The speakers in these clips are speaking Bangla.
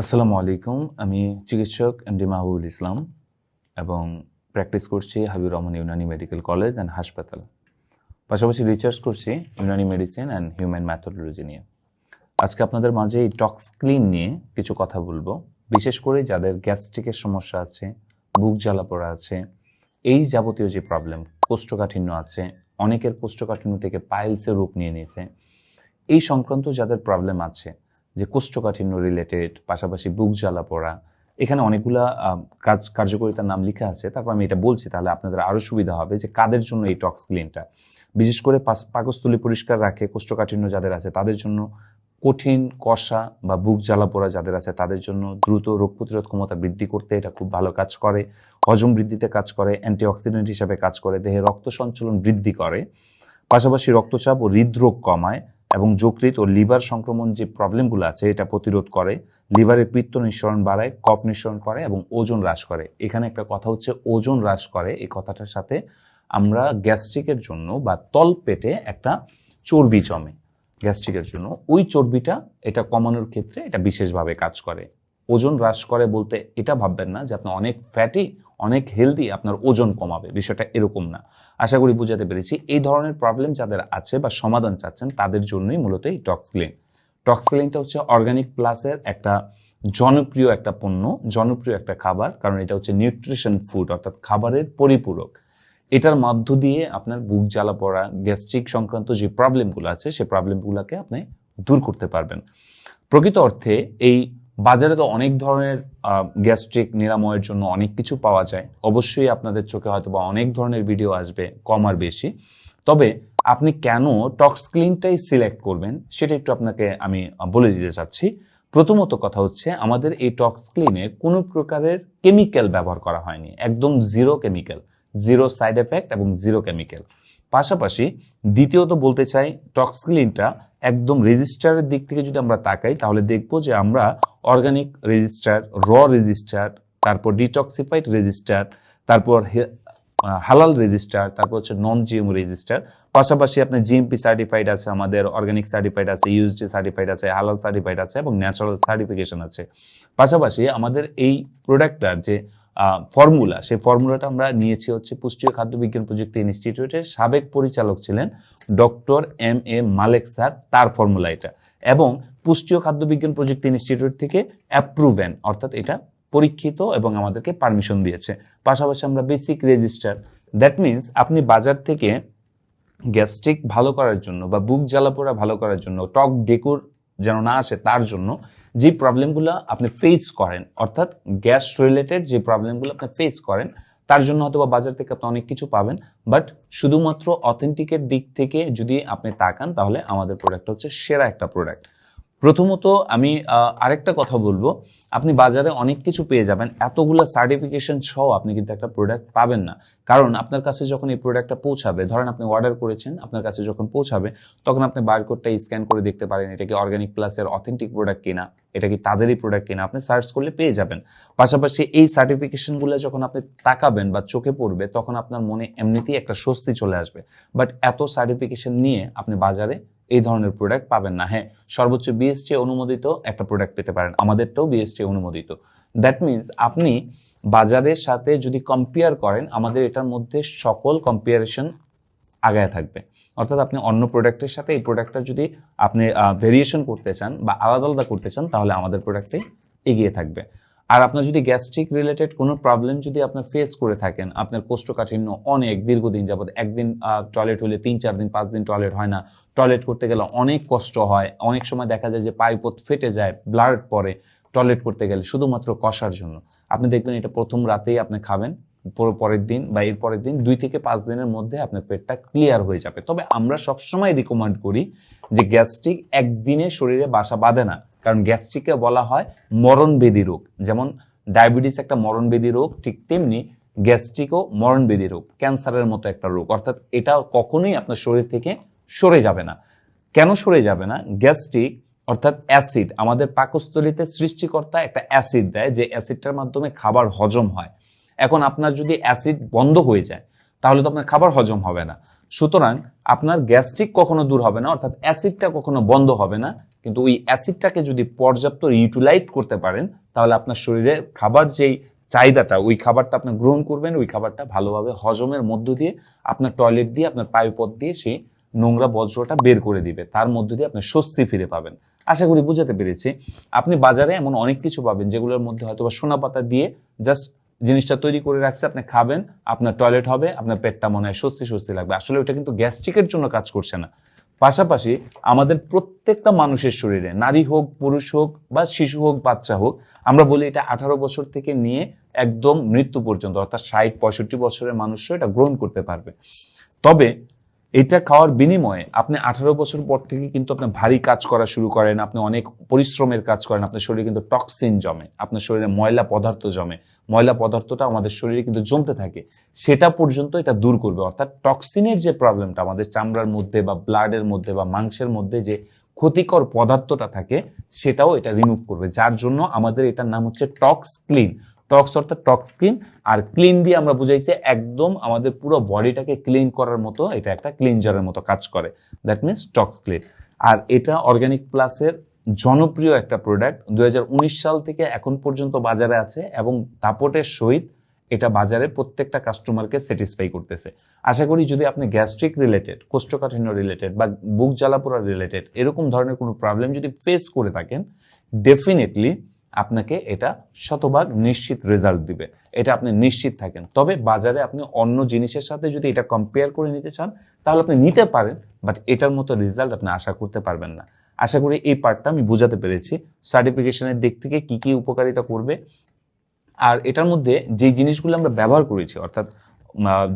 আসসালামু আলাইকুম। আমি চিকিৎসক এম ডি মাহবুবুল ইসলাম এবং প্র্যাকটিস করছি Habibur Rahman Unani medical college and হাসপাতাল। পাশাপাশি রিসার্চ করছি Unani medicine and human methodology নিয়ে। আজকে আপনাদের মাঝে এই টক্স ক্লিন নিয়ে কিছু কথা বলব। বিশেষ করে যাদের গ্যাস্ট্রিকের সমস্যা আছে, বুক জ্বালা পড়া আছে, এই যাবতীয় যে প্রবলেম কোষ্ঠকাঠিন্য আছে, অনেকের কোষ্ঠকাঠিন্য থেকে পাইলসের রূপ নিয়ে নিয়েছে। এই সংক্রান্ত যাদের প্রবলেম আছে যে কোষ্ঠকাঠিন্য রিলেটেড পাশাপাশি বুক জ্বালা পড়া, এখানে অনেকগুলা কাজ কার্যকারিতার নাম লেখা আছে, তারপর আমি এটা বলছি, তাহলে আপনাদের আরও সুবিধা হবে যে কাদের জন্য এই টক্স ক্লিনটা বিশেষ করে পাকস্থলী পরিষ্কার রাখে কোষ্ঠকাঠিন্য যাদের আছে, তাদের জন্য কঠিন কষা বা বুক জ্বালা পোড়া যাদের আছে, তাদের জন্য দ্রুত রোগ প্রতিরোধ ক্ষমতা বৃদ্ধি করতে এটা খুব ভালো কাজ করে, হজম বৃদ্ধিতে কাজ করে অ্যান্টিঅক্সিডেন্ট হিসাবে কাজ করে, দেহে রক্ত সঞ্চালন বৃদ্ধি করে, পাশাপাশি রক্তচাপ ও হৃদরোগ কমায় এবং যকৃত ও লিভার সংক্রমণ যে প্রবলেমগুলো আছে, এটা প্রতিরোধ করে, লিভারের পিত্ত নিঃসরণ বাড়ায়, কফ নিঃসরণ করে এবং ওজন হ্রাস করে। এখানে একটা কথা হচ্ছে, ওজন হ্রাস করে। এই কথাটার সাথে আমরা গ্যাস্ট্রিকের জন্য বা তল পেটে একটা চর্বি জমে। গ্যাস্ট্রিকের জন্য ওই চর্বিটা, এটা কমানোর ক্ষেত্রে এটা বিশেষভাবে কাজ করে। ওজন হ্রাস করে বলতে এটা ভাববেন না যে আপনি অনেক ফ্যাটি অনেক হেলদি আপনার ওজন কমাবে, বিষয়টা এরকম না। আশা করি বুঝাতে পেরেছি। এই ধরনের প্রবলেম যাদের আছে বা সমাধান চাচ্ছেন, তাদের জন্যই মূলত এই টক্সক্লিন টক্সক্লিনটা হচ্ছে অর্গানিক প্লাসের একটা জনপ্রিয় একটা পণ্য, জনপ্রিয় একটা খাবার, কারণ এটা হচ্ছে নিউট্রিশন ফুড অর্থাৎ খাবারের পরিপূরক। এটার মধ্য দিয়ে আপনার বুক জ্বালা পড়া গ্যাস্ট্রিক সংক্রান্ত যে প্রবলেমগুলো আছে, সে প্রবলেমগুলোকে আপনি দূর করতে পারবেন। প্রকৃত অর্থে এই বাজারে তো অনেক ধরনের গ্যাস্ট্রিক নিরাময়ের জন্য অনেক কিছু পাওয়া যায়। অবশ্যই আপনাদের চোখে হয়তো বা অনেক ধরনের ভিডিও আসবে, কম আর বেশি। তবে আপনি কেন টক্স ক্লিনটাই সিলেক্ট করবেন, সেটা একটু আপনাকে আমি বলে দিতে চাচ্ছি। প্রথমত কথা হচ্ছে, আমাদের এই টক্স ক্লিনে কোনো প্রকারের কেমিক্যাল ব্যবহার করা হয়নি। একদম zero chemical zero side effect এবং জিরো কেমিক্যাল পাশাপাশি দ্বিতীয়ত বলতে চাই টক্স ক্লিনটা একদম রেজিস্টারের দিক থেকে যদি আমরা তাকাই, তাহলে দেখব যে আমরা অর্গানিক রেজিস্টার, র রেজিস্টার, তারপর ডিটক্সিফাইড রেজিস্টার, তারপর হালাল রেজিস্টার, তারপর হচ্ছে নন জিএমও রেজিস্টার। পাশাপাশি আপনার জিএমপি সার্টিফাইড আছে আমাদের অর্গানিক সার্টিফাইড আছে ইউএসডি সার্টিফাইড আছে হালাল সার্টিফাইড আছে এবং ন্যাচারাল সার্টিফিকেশন আছে। পাশাপাশি আমাদের এই প্রোডাক্টটার যে ফর্মুলা সেই ফর্মুলাটা আমরা নিয়েছি হচ্ছে পুষ্টি খাদ্য বিজ্ঞান প্রযুক্তি ইনস্টিটিউটের সাবেক পরিচালক ছিলেন doctor M A Malek sir তার ফর্মুলা এটা। এবং পুষ্টি খাদ্য বিজ্ঞান প্রযুক্তি ইনস্টিটিউট থেকে অ্যাপ্রুভেন অর্থাৎ এটা পরীক্ষিত এবং আমাদেরকে পারমিশন দিয়েছে। পাশাপাশি আমরা বেসিক রেজিস্টার দ্যাট মিন্স আপনি বাজার থেকে গ্যাস্ট্রিক ভালো করার জন্য বা বুক জ্বালাপোড়া ভালো করার জন্য টক ডেকুর যেন না আসে তার জন্য যে প্রবলেমগুলো আপনি ফেস করেন, অর্থাৎ গ্যাস রিলেটেড যে প্রবলেমগুলো আপনি ফেস করেন, তার জন্য হয়তো বাজার থেকে আপনি অনেক কিছু পাবেন। বাট শুধুমাত্র অথেন্টিকের দিক থেকে যদি আপনি তাকান, তাহলে আমাদের প্রোডাক্ট হচ্ছে সেরা একটা প্রোডাক্ট প্রথমত আমি আরেকটা কথা বলব। আপনি বাজারে অনেক কিছু পেয়ে যাবেন। এতগুলো সার্টিফিকেশন সহ আপনি কিন্তু একটা প্রোডাক্ট পাবেন না। কারণ আপনার কাছে যখন এই প্রোডাক্টটা পৌঁছাবে, ধরেন আপনি অর্ডার করেছেন, আপনার কাছে যখন পৌঁছাবে, তখন আপনি বারকোডটা স্ক্যান করে দেখতে পারেন এটা কি অর্গানিক প্লাসের অথেন্টিক প্রোডাক্ট কিনা, এটা কি তাদেরই প্রোডাক্ট কিনা, আপনি সার্চ করলে পেয়ে যাবেন। পাশাপাশি এই সার্টিফিকেশনগুলো যখন আপনি তাকাবেন বা চোখে পড়বে, তখন আপনার মনে এমনিতেই একটা স্বস্তি চলে আসবে। বাট এত সার্টিফিকেশন নিয়ে আপনি বাজারে এই ধরনের প্রোডাক্ট পাবেন না। হ্যাঁ সর্বোচ্চ বিএসটি অনুমোদিত একটা প্রোডাক্ট পেতে পারেন। আমাদেরটাও বিএসটি অনুমোদিত। দ্যাট মিন্স আপনি বাজারের সাথে যদি কম্পেয়ার করেন, আমাদের এটার মধ্যে সকল কম্পেয়ারেশন আগায় থাকবে। অর্থাৎ আপনি অন্য প্রোডাক্টের সাথে এই প্রোডাক্টটা যদি আপনি ভেরিয়েশন করতে চান বা আলাদা আলাদা করতে চান, তাহলে আমাদের প্রোডাক্টে এগিয়ে থাকবে। আর আপনার যদি গ্যাস্ট্রিক রিলেটেড কোনো প্রবলেম যদি আপনার ফেস করে থাকেন, আপনার কোষ্ঠকাঠিন্য অনেক দীর্ঘদিন যাবত একদিন টয়লেট হলে তিন, চার দিন, পাঁচ দিন টয়লেট হয় না। টয়লেট করতে গেলে অনেক কষ্ট হয়। অনেক সময় দেখা যায় যে পাইপথ ফেটে যায় ব্লাড পরে টয়লেট করতে গেলে শুধুমাত্র কষার জন্য। আপনি দেখবেন এটা প্রথম রাতেই আপনি খাবেন, পর- পরের দিন বা এর পরের দিন দুই থেকে পাঁচ দিনের মধ্যে আপনার পেটটা ক্লিয়ার হয়ে যাবে। তবে আমরা সবসময় রিকমেন্ড করি যে গ্যাস্ট্রিক একদিনে শরীরে বাসা বাঁধে না। কারণ গ্যাস্ট্রিককে বলা হয় মরণবেদী রোগ। যেমন ডায়াবেটিস একটা মরণবেদী রোগ, ঠিক তেমনি গ্যাস্ট্রিকও মরণবেদী রোগ, ক্যান্সারের মতো একটা রোগ। অর্থাৎ এটা কখনোই আপনার শরীর থেকে সরে যাবে না। কেন সরে যাবে না? গ্যাস্ট্রিক, অর্থাৎ অ্যাসিড, আমাদের পাকস্থলীতে সৃষ্টিকর্তা একটা অ্যাসিড দেয়, যে অ্যাসিডটার মাধ্যমে খাবার হজম হয়। এখন আপনার যদি অ্যাসিড বন্ধ হয়ে যায়, তাহলে তো আপনার খাবার হজম হবে না। সুতরাং আপনার গ্যাস্ট্রিক কখনো দূর হবে না, অর্থাৎ অ্যাসিডটা কখনো বন্ধ হবে না। কিন্তু ওই অ্যাসিডটাকে যদি পর্যাপ্ত ইউটিলাইজ করতে পারেন, তাহলে আপনার শরীরে খাবার যেই চাহিদাটা, ওই খাবারটা আপনি গ্রহণ করবেন, ওই খাবারটা ভালোভাবে হজমের মধ্য দিয়ে আপনার টয়লেট দিয়ে, আপনার পায়ুপথ দিয়ে সেই নোংরা বজ্রটা বের করে দিবে। তার মধ্য দিয়ে আপনি স্বস্তি ফিরে পাবেন। আশা করি বুঝাতে পেরেছি। আপনি বাজারে এমন অনেক কিছু পাবেন, যেগুলোর মধ্যে হয়তো বা সোনা পাতা দিয়ে জাস্ট জিনিসটা তৈরি করে রাখছে, আপনি খাবেন, আপনার টয়লেট হবে, আপনার পেটটা মনে হয় স্বস্তি স্বস্তি লাগবে। আসলে ওটা কিন্তু গ্যাস্ট্রিকের জন্য কাজ করছে না। পাশাপাশি আমাদের প্রত্যেকটা মানুষের শরীরে, নারী হোক, পুরুষ হোক বা শিশু হোক, বাচ্চা হোক, আমরা বলি এটা আঠারো বছর থেকে নিয়ে একদম মৃত্যু পর্যন্ত, অর্থাৎ ষাট, পঁয়ষট্টি বছরের মানুষও এটা গ্রহণ করতে পারবে। তবে এটা খাওয়ার বিনিময়ে আপনি আঠারো বছর পর থেকে কিন্তু আপনি ভারী কাজ করা শুরু করেন, আপনি অনেক পরিশ্রমের কাজ করেন, আপনার শরীরে কিন্তু টক্সিন জমে, আপনার শরীরে ময়লা পদার্থ জমে, ময়লা পদার্থটা আমাদের শরীরে কিন্তু জমতে থাকে, সেটা পর্যন্ত এটা দূর করবে। অর্থাৎ টক্সিনের যে প্রবলেমটা আমাদের চামড়ার মধ্যে বা ব্লাডের মধ্যে বা মাংসের মধ্যে যে ক্ষতিকর পদার্থটা থাকে, সেটাও এটা রিমুভ করবে, যার জন্য আমাদের এটার নাম হচ্ছে টক্স ক্লিন টক্স অর্থাৎ টক্স ক্লিন আর ক্লিন দিয়ে আমরা বুঝাইছি একদম আমাদের পুরো বডিটাকে ক্লিন করার মতো, এটা একটা ক্লিনজারের মতো কাজ করে। দ্যাট মিনস টক্স ক্লিন আর এটা অর্গানিক প্লাসের জনপ্রিয় একটা প্রোডাক্ট দু হাজার উনিশ সাল থেকে এখন পর্যন্ত বাজারে আছে এবং দাপটের সহিত এটা বাজারে প্রত্যেকটা কাস্টমারকে স্যাটিসফাই করতেছে। আশা করি যদি আপনি গ্যাস্ট্রিক রিলেটেড কোষ্ঠকাঠিন্য রিলেটেড বা বুক জ্বালাপোড়া রিলেটেড এরকম ধরনের কোনো প্রবলেম যদি ফেস করে থাকেন ডেফিনেটলি আপনাকে এটা শতভাগ নিশ্চিত রেজাল্ট দিবে। এটা আপনি নিশ্চিত থাকেন। তবে বাজারে আপনি অন্য জিনিসের সাথে যদি এটা কম্পেয়ার করে নিতে চান, তাহলে আপনি নিতে পারেন বাট এটার মতো রেজাল্ট আপনি আশা করতে পারবেন না। আশা করি এই পার্টটা আমি বোঝাতে পেরেছি। সার্টিফিকেশনের দিক থেকে কি কি উপকারিতা করবে, আর এটার মধ্যে যে জিনিসগুলো আমরা ব্যবহার করেছি, অর্থাৎ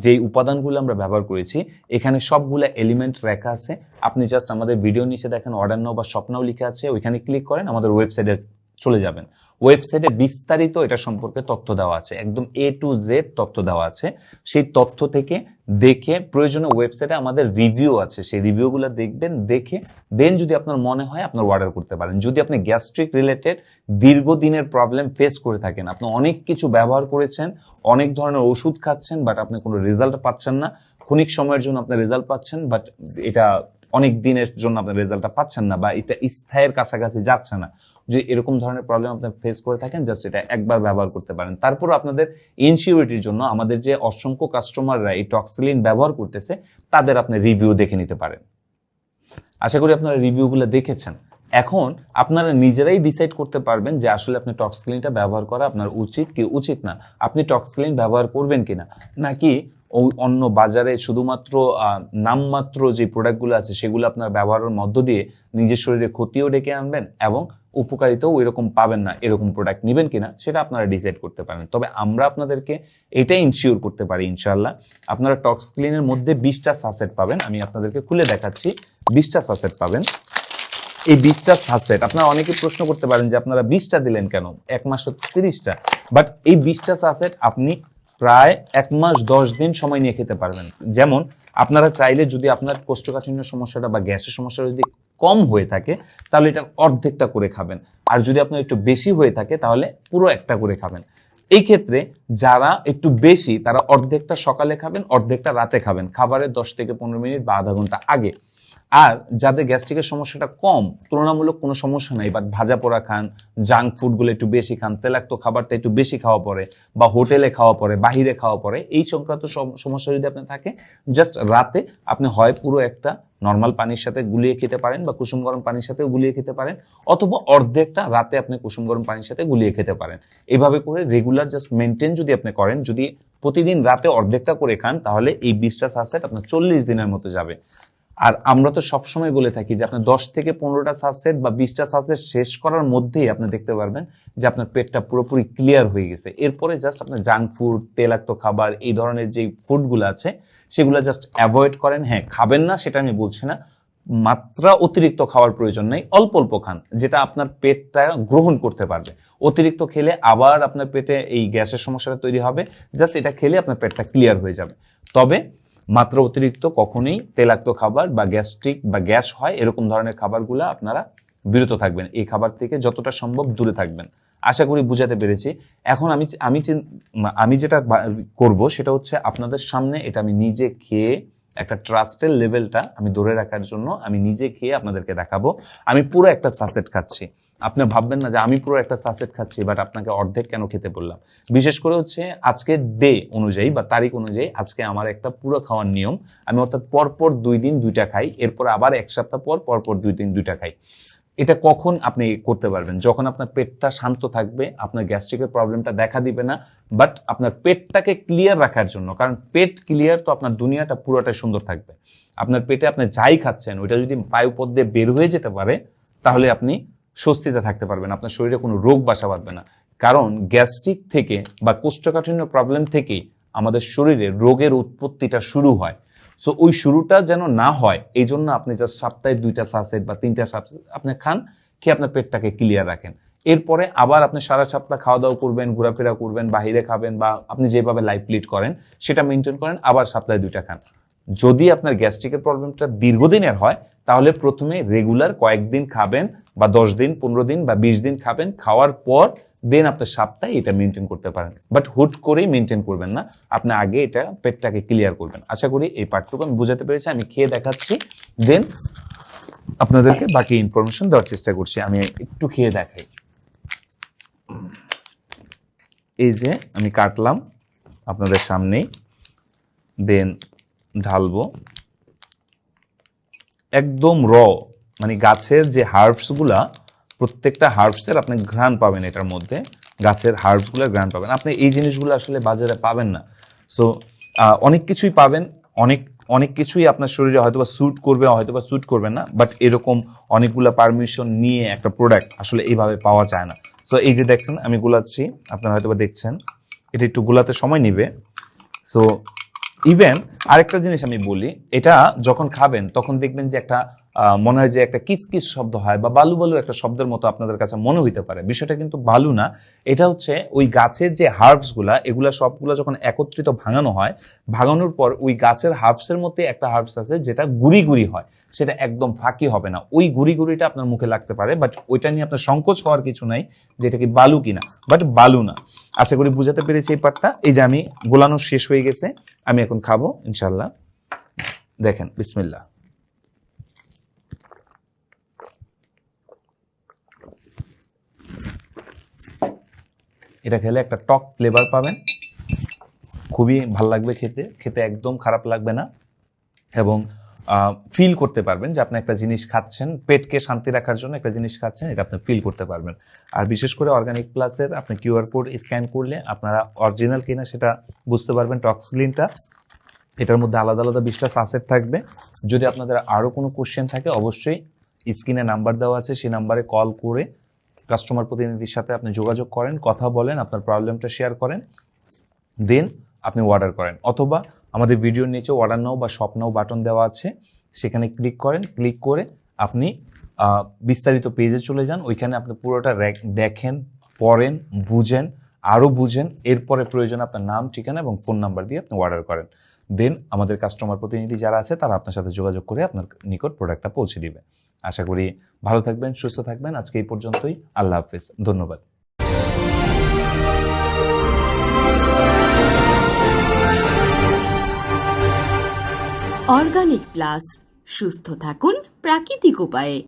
যেই উপাদানগুলো আমরা ব্যবহার করেছি, এখানে সবগুলো এলিমেন্ট রেখা আছে। আপনি জাস্ট আমাদের ভিডিও নিচে দেখেন অর্ডার নাও বা স্বপ্নাও লিখে আছে। ওইখানে ক্লিক করেন, আমাদের ওয়েবসাইটে চলে যাবেন। ওয়েবসাইটে বিস্তারিত এটা সম্পর্কে তথ্য দেওয়া আছে। একদম এ টু জেড তথ্য দেওয়া আছে। সেই তথ্য থেকে দেখে প্রয়োজনে ওয়েবসাইটে আমাদের রিভিউ আছে। সেই রিভিউগুলো দেখবেন, দেখে দেন যদি আপনার মনে হয় আপনার অর্ডার করতে পারেন। যদি আপনি গ্যাস্ট্রিক রিলেটেড দীর্ঘদিনের প্রবলেম ফেস করে থাকেন, আপনি অনেক কিছু ব্যবহার করেছেন, অনেক ধরনের ওষুধ খাচ্ছেন বাট আপনি কোনো রেজাল্ট পাচ্ছেন না, ক্ষণিক সময়ের জন্য আপনি রেজাল্ট পাচ্ছেন বাট এটা অনেক দিনের জন্য আপনার রেজাল্টটা পাচ্ছেন না বা এটা স্থায়ের কাছাকাছি যাচ্ছে না। যে এরকম ধরনের প্রবলেম আপনি ফেস করে থাকেন জাস্ট এটা একবার ব্যবহার করতে পারেন। তারপর আপনাদের ইনসিউরিটির জন্য আমাদের যে অসংখ্য কাস্টমাররা এই টক্সিলিন ব্যবহার করতেছে, তাদের আপনি রিভিউ দেখে নিতে পারেন। আশা করি আপনারা রিভিউগুলো দেখেছেন। এখন আপনারা নিজেরাই ডিসাইড করতে পারবেন যে আসলে আপনি টক্সিলিনটা ব্যবহার করা আপনার উচিত কি উচিত না। আপনি টক্সিলিন ব্যবহার করবেন কিনা? নাকি অন্য বাজারে শুধুমাত্র নামমাত্র যে প্রোডাক্টগুলো আছে সেগুলো আপনার ব্যবহারের মধ্য দিয়ে নিজের শরীরে ক্ষতিও ডেকে আনবেন এবং উপকারিতাও ওই রকম পাবেন না এরকম প্রোডাক্ট নেবেন কিনা সেটা আপনারা ডিসাইড করতে পারেন। তবে আমরা আপনাদেরকে এটাই ইনশিওর করতে পারি ইনশাল্লাহ আপনারা টক্স ক্লিনের মধ্যে বিশটা সাসেট পাবেন। আমি আপনাদেরকে খুলে দেখাচ্ছি। বিশটা সাসেট পাবেন। এই বিশটা সাবসেট আপনারা অনেকে প্রশ্ন করতে পারেন যে আপনারা বিশটা দিলেন কেন? এক মাস তিরিশটা। বাট এই বিশটা সাবসেট আপনি প্রায় এক মাস, দশ দিন সময় নিয়ে খেতে পারবেন। যেমন, আপনারা চাইলে যদি আপনার কোষ্ঠকাঠিন্য সমস্যাটা বা গ্যাসের সমস্যাটা যদি কম হয়ে থাকে, তাহলে এটার অর্ধেকটা করে খাবেন। আর যদি আপনার একটু বেশি হয়ে থাকে, তাহলে পুরো একটা করে খাবেন। এই ক্ষেত্রে যারা একটু বেশি, তারা অর্ধেকটা সকালে খাবেন, অর্ধেকটা রাতে খাবেন। খাবারের দশ থেকে পনেরো মিনিট বা আধা ঘণ্টা আগে। আর যাদের গ্যাস্ট্রিকের সমস্যাটা কম, তুলনামূলক কোনো সমস্যা নাই বাট ভাজা পোড়া খান জাঙ্ক ফুডগুলো একটু বেশি খান, তেলাক্ত খাবারটা একটু বেশি খাওয়া পড়ে বা হোটেলে খাওয়া পড়ে বাহিরে খাওয়া পড়ে এই সংক্রান্ত সম- সমস্যা যদি আপনার থাকে জাস্ট রাতে আপনি হয় পুরো একটা নর্মাল পানির সাথে গুলিয়ে খেতে পারেন, বা কুসুম গরম পানির সাথে গুলিয়ে খেতে পারেন, অথবা অর্ধেকটা রাতে আপনি কুসুম গরম পানির সাথে গুলিয়ে খেতে পারেন। এভাবে করে রেগুলার জাস্ট মেনটেন যদি আপনি করেন, যদি প্রতিদিন রাতে অর্ধেকটা করে খান, তাহলে এই বিশটা সাসেট আপনার চল্লিশ দিনের মতো যাবে। আর আমরা তো সবসময় বলে থাকি যে আপনার দশ থেকে পনেরোটা সাসেট বা বিশটা সাসেট শেষ করার মধ্যেই আপনি দেখতে পারবেন যে আপনার পেটটা পুরোপুরি ক্লিয়ার হয়ে গেছে। এরপরে জাস্ট আপনার জাঙ্ক ফুড তেলাক্ত খাবার, এই ধরনের যে ফুডগুলো আছে, সেগুলো জাস্ট অ্যাভয়েড করেন। হ্যাঁ খাবেন না, সেটা আমি বলছি না। মাত্রা অতিরিক্ত খাওয়ার প্রয়োজন নেই। অল্প অল্প খান, যেটা আপনার পেটটা গ্রহণ করতে পারবে। অতিরিক্ত খেলে আবার আপনার পেটে এই গ্যাসের সমস্যাটা তৈরি হবে। জাস্ট এটা খেলে আপনার পেটটা ক্লিয়ার হয়ে যাবে। তবে মাত্রা অতিরিক্ত কখনোই তেলাক্ত খাবার বা গ্যাস্ট্রিক বা গ্যাস হয়, এরকম ধরনের খাবারগুলো আপনারা বিরত থাকবেন। এই খাবার থেকে যতটা সম্ভব দূরে থাকবেন। আশা করি বুঝাতে পেরেছি। এখন আমি আমি আমি যেটা করব সেটা হচ্ছে আপনাদের সামনে এটা আমি নিজে খেয়ে একটা ট্রাস্টের লেভেলটা আমি ধরে রাখার জন্য আমি নিজে খেয়ে আপনাদেরকে দেখাবো। আমি পুরো একটা সাসেট খাচ্ছি। আপনি ভাববেন না যে আমি পুরো একটা সাসেট খাচ্ছি বাট আপনাকে অর্ধেক কেন খেতে বললাম? বিশেষ করে হচ্ছে আজকের ডে অনুযায়ী বা তারিখ অনুযায়ী আজকে আমার একটা পুরো খাওয়ার নিয়ম। আমি অর্থাৎ পরপর দুই দিন দুইটা খাই, এরপর আবার এক সপ্তাহ পর পরপর দুই দিন দুইটা খাই। এটা কখন আপনি করতে পারবেন? যখন আপনার পেটটা শান্ত থাকবে, আপনার গ্যাস্ট্রিকের প্রবলেমটা দেখা দিবে না বাট আপনার পেটটাকে ক্লিয়ার রাখার জন্য, কারণ পেট ক্লিয়ার তো আপনার দুনিয়াটা পুরোটাই সুন্দর থাকবে। আপনার পেটে আপনি যাই খাচ্ছেন, ওইটা যদি বায়ুপথ দিয়ে বের হয়ে যেতে পারে, তাহলে আপনি স্বস্তিতে থাকতে পারবেন, আপনার শরীরে কোনো রোগ বাসা বাঁধবে না। কারণ গ্যাস্ট্রিক থেকে বা কোষ্ঠকাঠিন্য প্রবলেম থেকেই আমাদের শরীরে রোগের উৎপত্তিটা শুরু হয়। সো ওই শুরুটা যেন না হয় এই জন্য আপনি জাস্ট সপ্তাহে দুইটা সাসেট বা তিনটা সাসেট আপনি খান, খেয়ে আপনার পেটটাকে ক্লিয়ার রাখেন। এরপরে আবার আপনি সারা সপ্তাহ খাওয়া দাওয়া করবেন, ঘোরাফেরা করবেন, বাহিরে খাবেন বা আপনি যেভাবে লাইফ লিড করেন, সেটা মেনটেন করেন, আবার সপ্তাহে দুইটা খান। যদি আপনার গ্যাস্ট্রিকের প্রবলেমটা দীর্ঘদিনের হয়, তাহলে প্রথমে রেগুলার কয়েকদিন খাবেন বা দশ দিন, পনেরো দিন বা বিশ দিন খাবেন, খাওয়ার পর দেন আপনার সপ্তাহে এটা মেনটেন করতে পারেন। বাট হুট করেই মেনটেন করবেন না। আপনি আগে এটা পেটটাকে ক্লিয়ার করবেন। আশা করি এই পার্টটুকু আমি বুঝাতে পেরেছি। আমি খেয়ে দেখাচ্ছি। দেন আপনাদেরকে বাকি ইনফরমেশন দেওয়ার চেষ্টা করছি। আমি একটু খেয়ে দেখাই। এই যে আমি কাটলাম আপনাদের সামনেই। দেন ঢালবো। একদম র মানে গাছের যে হার্বসগুলা, প্রত্যেকটা হার্বসের আপনি ঘ্রাণ পাবেন এটার মধ্যে। গাছের হার্বসগুলার ঘ্রাণ পাবেন। আপনি এই জিনিসগুলো আসলে বাজারে পাবেন না। সো অনেক কিছুই পাবেন। অনেক অনেক কিছুই আপনার শরীরে হয়তোবা স্যুট করবে, হয়তোবা স্যুট করবে না। বাট এরকম অনেকগুলো পারমিশন নিয়ে একটা প্রোডাক্ট আসলে এইভাবে পাওয়া যায় না। সো এই যে দেখছেন, আমি গুলাচ্ছি। আপনারা হয়তোবা দেখছেন। এটা একটু গুলাতে সময় নিবে। সো ইভেন আরেকটা জিনিস আমি বলি। এটা যখন খাবেন, তখন দেখবেন যে একটা মনে হয় যে একটা কিস কিস শব্দ হয় বা বালু বালু একটা শব্দের মতো আপনাদের কাছে মনে হইতে পারে। বিষয়টা কিন্তু বালু না। এটা হচ্ছে ওই গাছের যে হার্বসগুলা, এগুলা সবগুলা যখন একত্রিত ভাঙানো হয়, ভাঙানোর পর ওই গাছের হার্বসের মধ্যে একটা হার্বস আছে যেটা গুড়ি গুড়ি হয়। সেটা একদম ফাঁকি হবে না। ওই গুড়ি গুড়িটা আপনার মুখে লাগতে পারে বাট ওইটা নিয়ে আপনার সংকোচ হওয়ার কিছু নাই যে এটা কি বালু কিনা। বাট বালু না। আশা করি বুঝাতে পেরেছি এই পার্টটা এই যে আমি গোলানো শেষ হয়ে গেছে, আমি এখন খাব ইনশাল্লাহ দেখেন, বিসমিল্লাহ। এটা খেলে একটা টক ফ্লেভার পাবেন। খুবই ভালো লাগবে খেতে খেতে একদম খারাপ লাগবে না। এবং ফিল করতে পারবেন যে আপনি একটা জিনিস খাচ্ছেন, পেটকে শান্তি রাখার জন্য একটা জিনিস খাচ্ছেন, এটা আপনি ফিল করতে পারবেন। আর বিশেষ করে অর্গানিক প্লাসের আপনি কিউআর কোড স্ক্যান করলে আপনারা অরিজিনাল কিনা সেটা বুঝতে পারবেন টক্সক্লিনটা এটার মধ্যে আলাদা আলাদা বিশটা সাসেট থাকবে। যদি আপনাদের আরও কোনো কোশ্চেন থাকে, অবশ্যই স্ক্রিনে নাম্বার দেওয়া আছে, সেই নাম্বারে কল করে কাস্টমার প্রতিনিধির সাথে আপনি যোগাযোগ করেন, কথা বলেন, আপনার প্রবলেমটা শেয়ার করেন দেন আপনি অর্ডার করেন। অথবা আমাদের ভিডিওর নিচে অর্ডার নাও বা শপ নাও বাটন দেওয়া আছে, সেখানে ক্লিক করেন ক্লিক করে আপনি বিস্তারিত পেজে চলে যান, ওইখানে আপনি পুরোটা দেখেন, পড়েন, বুঝেন, আরও বুঝেন, এরপরে প্রয়োজন আপনার নাম, ঠিকানা এবং ফোন নাম্বার দিয়ে আপনি অর্ডার করেন। দেন আমাদের কাস্টমার প্রতিনিধি যারা আছে, তারা আপনার সাথে যোগাযোগ করে আপনার নিকট প্রোডাক্টটা পৌঁছে দিবে। আশা করি ভালো থাকবেন, সুস্থ থাকবেন। আজকে এই পর্যন্তই। আল্লাহ হাফেজ। ধন্যবাদ। অর্গানিক প্লাস সুস্থ থাকুন প্রাকৃতিক উপায়ে।